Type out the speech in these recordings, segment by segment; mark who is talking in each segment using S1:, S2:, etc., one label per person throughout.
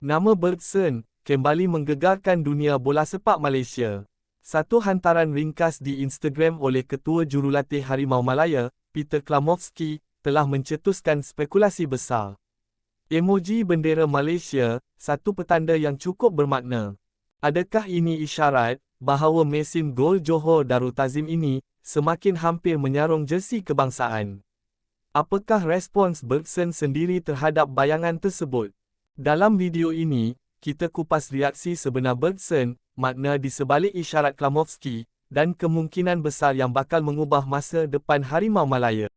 S1: Nama Bergson kembali menggegarkan dunia bola sepak Malaysia. Satu hantaran ringkas di Instagram oleh Ketua Jurulatih Harimau Malaya, Peter Klamovski, telah mencetuskan spekulasi besar. Emoji bendera Malaysia, satu petanda yang cukup bermakna. Adakah ini isyarat bahawa mesin gol Johor Darul Tazim ini semakin hampir menyarung jersi kebangsaan? Apakah respons Bergson sendiri terhadap bayangan tersebut? Dalam video ini, kita kupas reaksi sebenar Bergson, makna di sebalik isyarat Klamovski, dan kemungkinan besar yang bakal mengubah masa depan Harimau Malaya.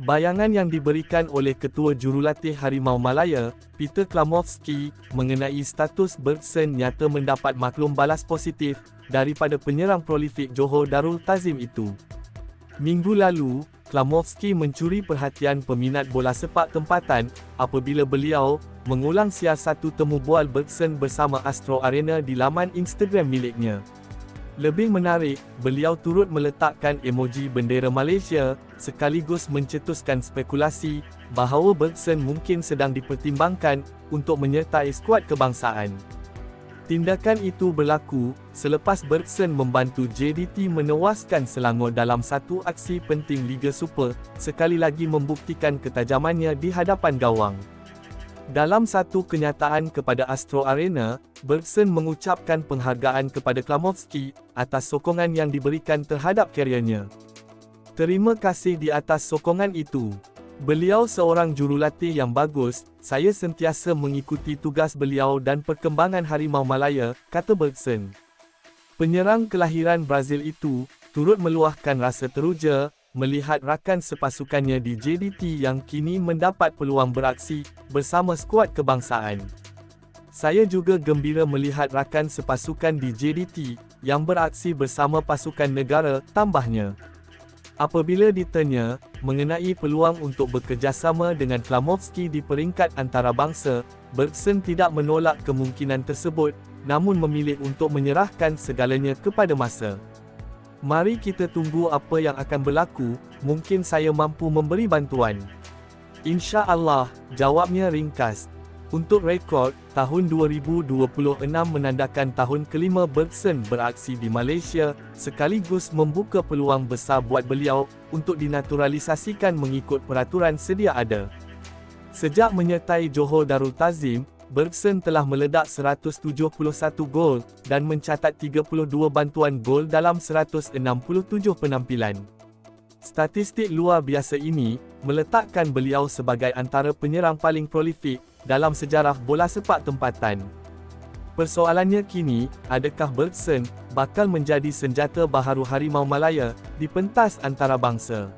S1: Bayangan yang diberikan oleh Ketua Jurulatih Harimau Malaya, Peter Klamovski, mengenai status Bergson nyata mendapat maklum balas positif daripada penyerang prolifik Johor Darul Tazim itu. Minggu lalu, Klamovski mencuri perhatian peminat bola sepak tempatan apabila beliau mengulang siar satu temu bual Bergson bersama Astro Arena di laman Instagram miliknya. Lebih menarik, beliau turut meletakkan emoji bendera Malaysia, sekaligus mencetuskan spekulasi bahawa Bergson mungkin sedang dipertimbangkan untuk menyertai skuad kebangsaan. Tindakan itu berlaku selepas Bergson membantu JDT menewaskan Selangor dalam satu aksi penting Liga Super, sekali lagi membuktikan ketajamannya di hadapan gawang. Dalam satu kenyataan kepada Astro Arena, Bergson mengucapkan penghargaan kepada Klamovski atas sokongan yang diberikan terhadap karyernya. Terima kasih di atas sokongan itu. Beliau seorang jurulatih yang bagus, saya sentiasa mengikuti tugas beliau dan perkembangan Harimau Malaya, kata Bergson. Penyerang kelahiran Brazil itu, turut meluahkan rasa teruja, melihat rakan sepasukannya di JDT yang kini mendapat peluang beraksi bersama skuad kebangsaan. Saya juga gembira melihat rakan sepasukan di JDT yang beraksi bersama pasukan negara, tambahnya. Apabila ditanya mengenai peluang untuk bekerjasama dengan Klamovski di peringkat antarabangsa, Bergson tidak menolak kemungkinan tersebut, namun memilih untuk menyerahkan segalanya kepada masa. Mari kita tunggu apa yang akan berlaku, mungkin saya mampu memberi bantuan. Insya Allah, jawabnya ringkas. Untuk rekod, tahun 2026 menandakan tahun kelima Bergson beraksi di Malaysia, sekaligus membuka peluang besar buat beliau untuk dinaturalisasikan mengikut peraturan sedia ada. Sejak menyertai Johor Darul Tazim, Bergson telah meledak 171 gol dan mencatat 32 bantuan gol dalam 167 penampilan. Statistik luar biasa ini meletakkan beliau sebagai antara penyerang paling prolifik dalam sejarah bola sepak tempatan. Persoalannya kini, adakah Bergson bakal menjadi senjata baharu Harimau Malaya di pentas antarabangsa?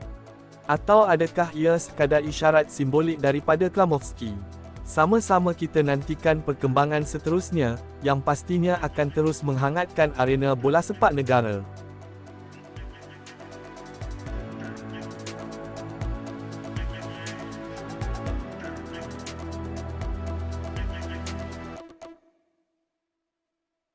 S1: Atau adakah ia sekadar isyarat simbolik daripada Klamovski? Sama-sama kita nantikan perkembangan seterusnya, yang pastinya akan terus menghangatkan arena bola sepak negara.